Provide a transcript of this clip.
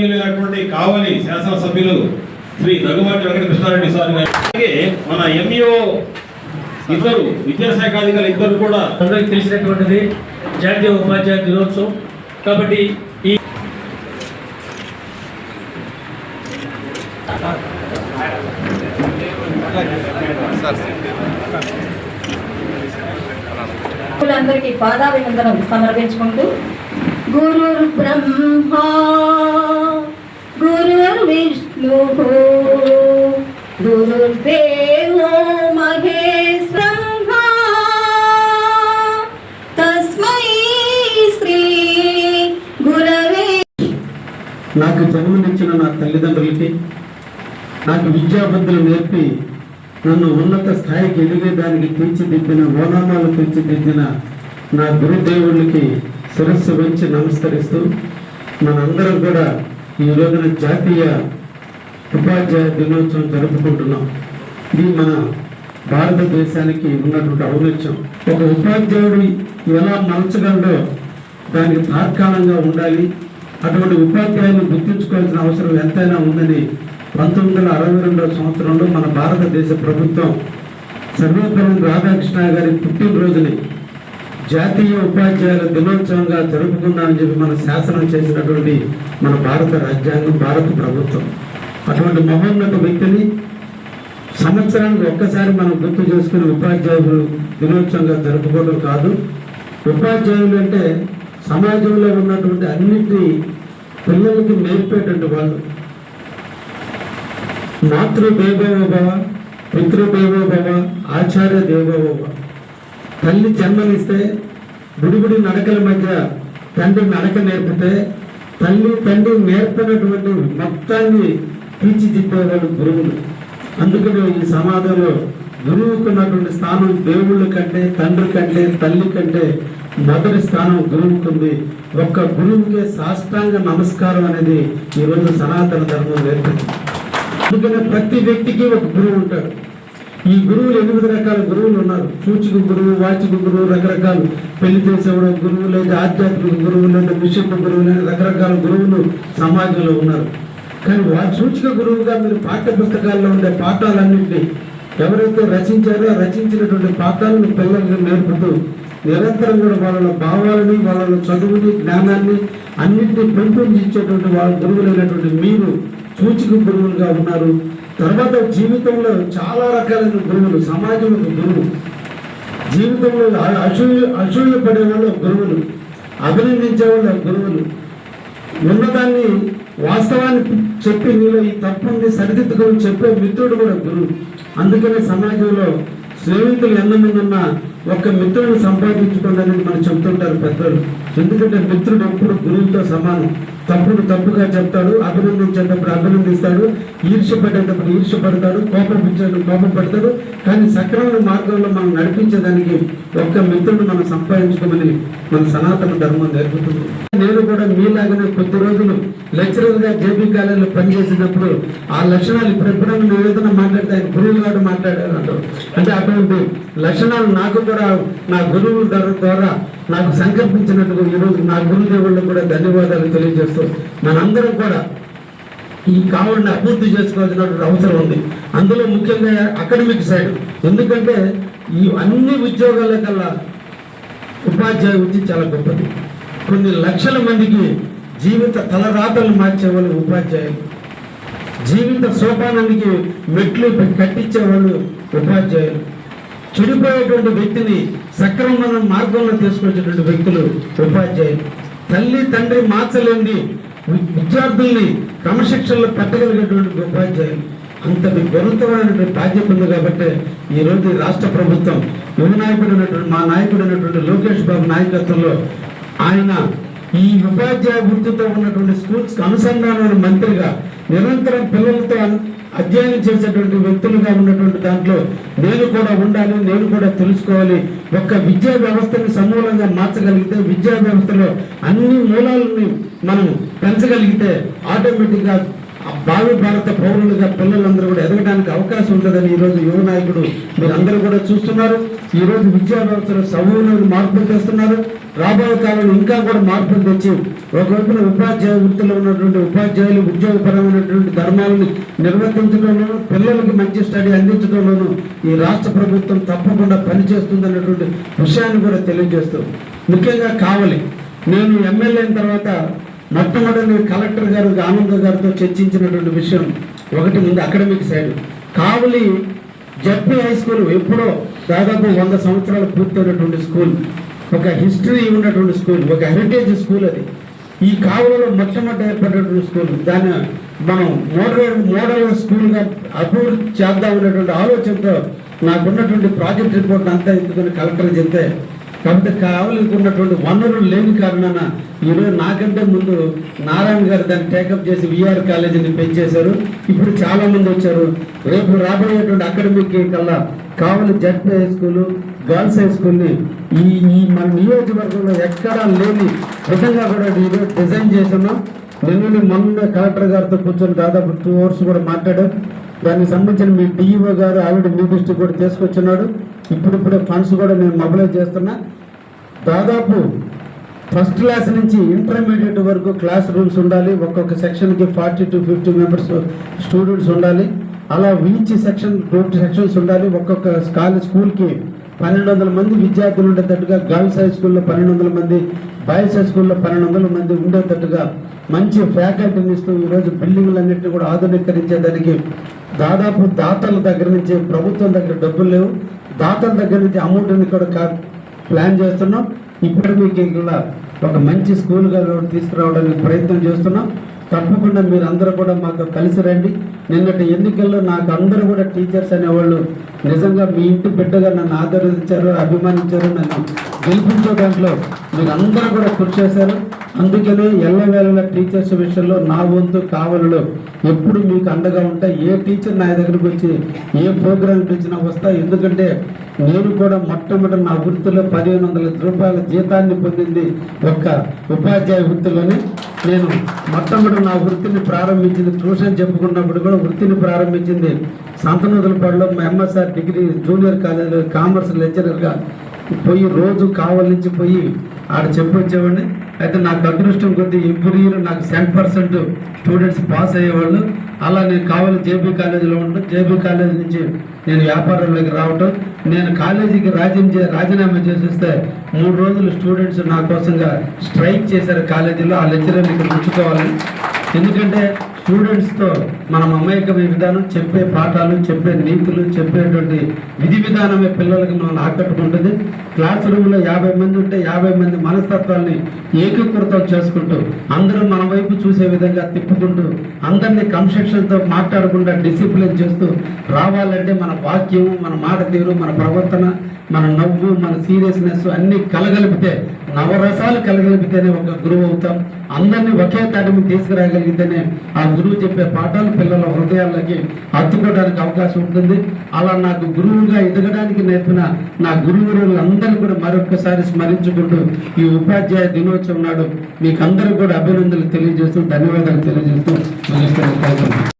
గౌరవనీయులైనటువంటి కావలి శాసనసభ్యులు శ్రీ దగ్గుమాటి వెంకటకృష్ణారెడ్డి సార్ గారు. అలాగే మన ఎంఈఓ ఇద్దరు విద్యాశాఖ అధికారులు ఇద్దరు కూడా అందరికి తెలిసినటువంటిది జాతీయ ఉపాధ్యాయ దినోత్సవం. కాబట్టి ఈ అందరికీ పాదాభివందనం సమర్పించుకుంటూ గురు బ్రహ్మా గురు విష్ణు గురుదేవో మహేశ్వర తస్మై శ్రీ గురవే నాకు జన్మనిచ్చిన నా తల్లిదండ్రులకి నాకు విద్యాబుద్ధులు నేర్పి నన్ను ఉన్నత స్థాయికి ఎదిగేదానికి తీర్చిదిద్దిన ఓనామాలు తీర్చిదిద్దిన నా గురుదేవుళ్ళకి శిరస్సు వంచి నమస్కరిస్తూ మనందరం కూడా ఈ రోజున జాతీయ ఉపాధ్యాయ దినోత్సవం జరుపుకుంటున్నాం. ఇది మన భారతదేశానికి ఉన్నటువంటి ఔన్నత్యం. ఒక ఉపాధ్యాయుడు ఎలా మలచగలడో దానికి తాత్కాలంగా ఉండాలి. అటువంటి ఉపాధ్యాయులు గుర్తించుకోవాల్సిన అవసరం ఎంతైనా ఉందని పంతొమ్మిది వందల అరవై రెండవ సంవత్సరంలో మన భారతదేశ ప్రభుత్వం సర్వపల్లి రాధాకృష్ణ గారి పుట్టినరోజుని జాతీయ ఉపాధ్యాయుల దినోత్సవంగా జరుపుకుందామని చెప్పి మన శాసనం చేసినటువంటి మన భారత రాజ్యాంగం భారత ప్రభుత్వం. అటువంటి మహోన్నత వ్యక్తిని సంవత్సరానికి ఒక్కసారి మనం గుర్తు చేసుకుని ఉపాధ్యాయులు దినోత్సవంగా జరుపుకోవడం కాదు. ఉపాధ్యాయులు అంటే సమాజంలో ఉన్నటువంటి అన్నిటి పిల్లలకి నేర్పేటువంటి వాళ్ళు. మాతృ దేవోభవ పితృ దేవోభవ ఆచార్య దేవోభవ. తల్లి జన్మనిస్తే గుడిగుడి నడకల మధ్య తండ్రి నడక నేర్పితే తల్లి తండ్రి నేర్పినటువంటి మొత్తాన్ని తీర్చిదిద్దేవాడు గురువులు. అందుకని ఈ సమాజంలో గురువుకున్నటువంటి స్థానం దేవుళ్ళ కంటే తండ్రి కంటే తల్లి కంటే మొదటి స్థానం గురువుకుంది. ఒక్క గురువుకే సాష్టాంగ నమస్కారం అనేది ఈరోజు సనాతన ధర్మం నేర్పింది అందుకనే ప్రతి వ్యక్తికి ఒక గురువు ఉంటాడు. ఈ గురువులు ఎనిమిది రకాల గురువులు ఉన్నారు. సూచిక గురువు వాచిక గురువు రకరకాలు. పెళ్ళి చేసేవాడు గురువు లేదా ఆధ్యాత్మిక గురువు లేదా విషయక గురువు లేదా రకరకాల గురువులు సమాజంలో ఉన్నారు. కానీ వారి సూచిక గురువుగా మీరు పాఠ్య పుస్తకాల్లో ఉండే పాఠాలన్నింటినీ ఎవరైతే రచించారో రచించినటువంటి పాఠాలను పిల్లలకు నేర్పుతూ నిరంతరం కూడా వాళ్ళ భావాలని వాళ్ళ చదువుని జ్ఞానాన్ని అన్నింటినీ పెంపొందించేటువంటి వాళ్ళ గురువులైనటువంటి మీరు సూచిక గురువులుగా ఉన్నారు. తర్వాత జీవితంలో చాలా రకాలైన గురువులు సమాజంలో గురువు జీవితంలో అసూయ అసూయ పడేవాళ్ళు గురువులు అభినందించే వాళ్ళు గురువులు. ఉన్నదాన్ని వాస్తవాన్ని చెప్పి నీలో ఈ తప్పుని సరిదిద్దుకొని చెప్పే మిత్రుడు కూడా గురువు. అందుకనే సమాజంలో స్నేహితులు ఎంతమంది ఉన్నా ఒక్క మిత్రుడు సంపాదించుకోండి అనేది మనం చెప్తుంటారు పెద్దలు ఎందుకంటే మిత్రుడు ఎప్పుడు గురువుతో సమానం. తప్పుడు తప్పుగా చెప్తాడు అభినందించేటప్పుడు అభినందిస్తాడు ఈర్ష్యపడేటప్పుడు ఈర్ష్యపడతాడు కోపం ఇచ్చేటప్పుడు కోపం పడతాడు. కానీ సక్రమైన మార్గంలో మనం నడిపించేదానికి ఒక్క మిత్రుడు మనం సంపాదించుకోమని మన సనాతన ధర్మం నేర్పుతుంది. నేను కూడా మీలాగనే కొద్ది రోజులు లెక్చరర్గా జేబీ కాలేజీలో పనిచేసినప్పుడు ఆ లక్షణాలు ఇప్పుడు ఎప్పుడైనా నేను ఏదైనా మాట్లాడితే ఆయన గురువులు గారు మాట్లాడారు అంటారు అంటే అటువంటి లక్షణాలు నాకు కూడా నా గురువు ద్వారా- ద్వారా నాకు సంకల్పించినట్టుగా ఈరోజు నా గురుదేవుళ్ళకు కూడా ధన్యవాదాలు తెలియజేస్తూ మనందరం కూడా ఈ కావాలని అభివృద్ధి చేసుకోవాల్సినటువంటి అవసరం ఉంది. అందులో ముఖ్యంగా అకాడమిక్ సైడ్ ఎందుకంటే ఈ అన్ని ఉద్యోగాల కల్లా ఉపాధ్యాయ వృత్తి చాలా గొప్పది. కొన్ని లక్షల మందికి జీవిత తలరాతలు మార్చేవాళ్ళు ఉపాధ్యాయులు. జీవిత సోపానానికి మెట్లు కట్టించేవాళ్ళు ఉపాధ్యాయులు. చెడిపోయేటువంటి వ్యక్తిని సక్రమమైన మార్గంలో తీసుకొచ్చేటువంటి వ్యక్తులు ఉపాధ్యాయులు. తల్లి తండ్రి మార్చలేని విద్యార్థుల్ని క్రమశిక్షణలో పెట్టగలిగేటువంటి ఉపాధ్యాయులు. అంతటి గురుతమైనటువంటి బాధ్యత ఉంది కాబట్టి ఈ రోజు రాష్ట్ర ప్రభుత్వం యువ నాయకుడు అయినటువంటి మా నాయకుడు అయినటువంటి లోకేష్ బాబు నాయకత్వంలో ఆయన ఈ ఉపాధ్యాయ వృత్తితో ఉన్నటువంటి స్కూల్స్ అనుసంధానమైన మంత్రిగా నిరంతరం పిల్లలతో అధ్యయనం చేసేటువంటి వ్యక్తులుగా ఉన్నటువంటి దాంట్లో నేను కూడా ఉండాలి నేను కూడా తెలుసుకోవాలి. ఒక్క విద్యా వ్యవస్థని సమూలంగా మార్చగలిగితే విద్యా వ్యవస్థలో అన్ని మూలాలని మనం పెంచగలిగితే ఆటోమేటిక్గా భావి భారత పౌరులుగా పిల్లలందరూ కూడా ఎదగడానికి అవకాశం ఉంటుందని ఈరోజు యువ నాయకుడు మీరందరూ కూడా చూస్తున్నారు. ఈ రోజు విద్యా వ్యవస్థలో సమూహంలో మార్పులు తెస్తున్నారు. రాబోయే కాలంలో ఇంకా కూడా మార్పులు తెచ్చి ఒకవైపున ఉపాధ్యాయ వృత్తిలో ఉన్నటువంటి ఉపాధ్యాయులు ఉద్యోగపరమైనటువంటి ధర్మాలను నిర్వర్తించడంలోనూ పిల్లలకి మంచి స్టడీ అందించడంలోనూ ఈ రాష్ట్ర ప్రభుత్వం తప్పకుండా పనిచేస్తుందన్నటువంటి విషయాన్ని కూడా తెలియజేస్తూ ముఖ్యంగా కావాలి. నేను ఎమ్మెల్యే అయిన తర్వాత మొట్టమొదటి కలెక్టర్ గారు ఆనంద గారితో చర్చించినటువంటి విషయం ఒకటి ముందు academic side. Kavali ZP high school ఎప్పుడో దాదాపు వంద సంవత్సరాలు పూర్తయినటువంటి స్కూల్. ఒక హిస్టరీ ఉన్నటువంటి స్కూల్ ఒక హెరిటేజ్ స్కూల్ అది. ఈ కావులలో మొట్టమొదటి ఏర్పడినటువంటి స్కూల్. దాన్ని మనం మోడల్ మోడల్ స్కూల్గా అభివృద్ధి చేద్దామనేటువంటి ఆలోచనతో నాకున్నటువంటి ప్రాజెక్ట్ రిపోర్ట్ అంతా ఎందుకని కలెక్టర్ చెప్తే కాబట్టి కావలికి వనరులు లేని కారణాన ఈరోజు నాకంటే ముందు నారాయణ గారు దాన్ని టేకప్ చేసి విఆర్ కాలేజీని పెంచేశారు. ఇప్పుడు చాలా మంది వచ్చారు. రేపు రాబోయేటువంటి అకాడమిక్ కల్లా Kavali Z high school girls high స్కూల్ని ఈ ఈ మన నియోజకవర్గంలో ఎక్కడా లేని విధంగా కూడా ఈరోజు డిజైన్ చేస్తున్నాం. నిన్న మొన్న కలెక్టర్ గారితో కూర్చొని దాదాపు టూ అవర్స్ కూడా మాట్లాడారు దానికి సంబంధించిన మీ డిఈఓ గారు ఆల్రెడీ మీ దృష్టికి కూడా తీసుకొచ్చున్నాడు ఇప్పుడిప్పుడే ఫండ్స్ కూడా మేము మొబిలైజ్ చేస్తున్నా. దాదాపు ఫస్ట్ క్లాస్ నుంచి ఇంటర్మీడియట్ వరకు క్లాస్ రూమ్స్ ఉండాలి. ఒక్కొక్క సెక్షన్కి forty to fifty members students ఉండాలి. అలా వీచ్ సెక్షన్ టూ సెక్షన్స్ ఉండాలి. ఒక్కొక్క కాలేజ్ స్కూల్కి పన్నెండు వందల మంది విద్యార్థులు ఉండేటట్టుగా గర్ల్స్ హై స్కూల్లో పన్నెండు వందల మంది బాయ్స్ హై స్కూల్లో పన్నెండు వందల మంది ఉండేటట్టుగా మంచి ఫ్యాకల్టీని ఇస్తూ ఈరోజు బిల్డింగ్లన్నింటినీ కూడా ఆధునీకరించేదానికి దాదాపు దాతల దగ్గర నుంచి ప్రభుత్వం దగ్గర డబ్బులు లేవు. దాతల దగ్గర నుంచి అమౌంట్ని కూడా కా- ప్లాన్ చేస్తున్నాం. ఇప్పుడు మీకు ఇక్కడ ఒక మంచి స్కూల్గా తీసుకురావడానికి ప్రయత్నం చేస్తున్నాం. తప్పకుండా మీరు అందరూ కూడా మాకు కలిసి రండి. నిన్నటి ఎన్నికల్లో నాకు అందరూ కూడా టీచర్స్ అనేవాళ్ళు నిజంగా మీ ఇంటి బిడ్డగా నన్ను ఆదరించారు అభిమానించారు నన్ను గెలిపించే దాంట్లో మీరు అందరూ కూడా కృషి చేశారు. అందుకనే ఎల్లవేళ టీచర్స్ విషయంలో నా వంతు కావలలో ఎప్పుడు మీకు అండగా ఉంటా ఏ టీచర్ నా దగ్గరకు వచ్చి ఏ ప్రోగ్రాం ఇచ్చినా వస్తా. ఎందుకంటే నేను కూడా మొట్టమొదటి నా వృత్తిలో పదిహేను వందల రూపాయల జీతాన్ని పొందింది ఒక్క ఉపాధ్యాయ వృత్తిలోనే. నేను మొట్టమొదటి నా వృత్తిని ప్రారంభించింది ట్యూషన్ చెప్పుకున్నప్పుడు కూడా వృత్తిని ప్రారంభించింది సంతనూతలపాడులో మా ఎంఎస్ఆర్ డిగ్రీ జూనియర్ కాలేజీలో కామర్స్ లెక్చరర్గా. పోయి రోజు కావలించి పోయి ఆడ చెప్పొచ్చేవాడిని. అయితే నాకు అదృష్టం కొద్దీ ఎవ్రీ ఇయర్ నాకు సెవెన్ పర్సెంట్ స్టూడెంట్స్ పాస్ అయ్యేవాళ్ళు. అలా నేను కావాలి జేబీ కాలేజీలో ఉండడం జేబీ కాలేజీ నుంచి నేను వ్యాపారంలోకి రావటం. నేను కాలేజీకి రాజీ రాజీనామా చేసేస్తే మూడు రోజులు స్టూడెంట్స్ నా కోసంగా స్ట్రైక్ చేశారు కాలేజీలో. ఆ లెక్చరర్ని ఇక్కడ ఉంచుకోవాలి. ఎందుకంటే స్టూడెంట్స్తో మనం అమాయకమైన విధానం చెప్పే పాఠాలు చెప్పే నీతులు చెప్పేటువంటి విధి విధానమే పిల్లలకు మనం ఆకట్టుకుంటుంది. క్లాస్ రూమ్లో యాభై మంది ఉంటే యాభై మంది మనస్తత్వాల్ని ఏకీకృతం చేసుకుంటూ అందరూ మన వైపు చూసే విధంగా తిప్పుకుంటూ అందరినీ కన్స్ట్రక్షన్తో మాట్లాడకుండా డిసిప్లిన్ చేస్తూ రావాలంటే మన వాక్యము మన మాట తీరు మన ప్రవర్తన మన నవ్వు మన సీరియస్నెస్ అన్నీ కలగలిపితే నవరసాలు కలగలిపితేనే ఒక గురువు అవుతాం. అందరినీ ఒకే తాటి తీసుకురాగలిగితేనే ఆ గురువు చెప్పే పాఠాలు పిల్లల హృదయాల్లోకి హత్తుకోవడానికి అవకాశం ఉంటుంది. అలా నాకు గురువుగా ఎదగడానికి నేర్పిన నా గురువులందరూ కూడా మరొకసారి స్మరించుకుంటూ ఈ ఉపాధ్యాయ దినోత్సవం నాడు మీకు అందరూ కూడా అభినందనలు తెలియజేస్తూ ధన్యవాదాలు తెలియజేస్తూ ముగిస్తున్నాను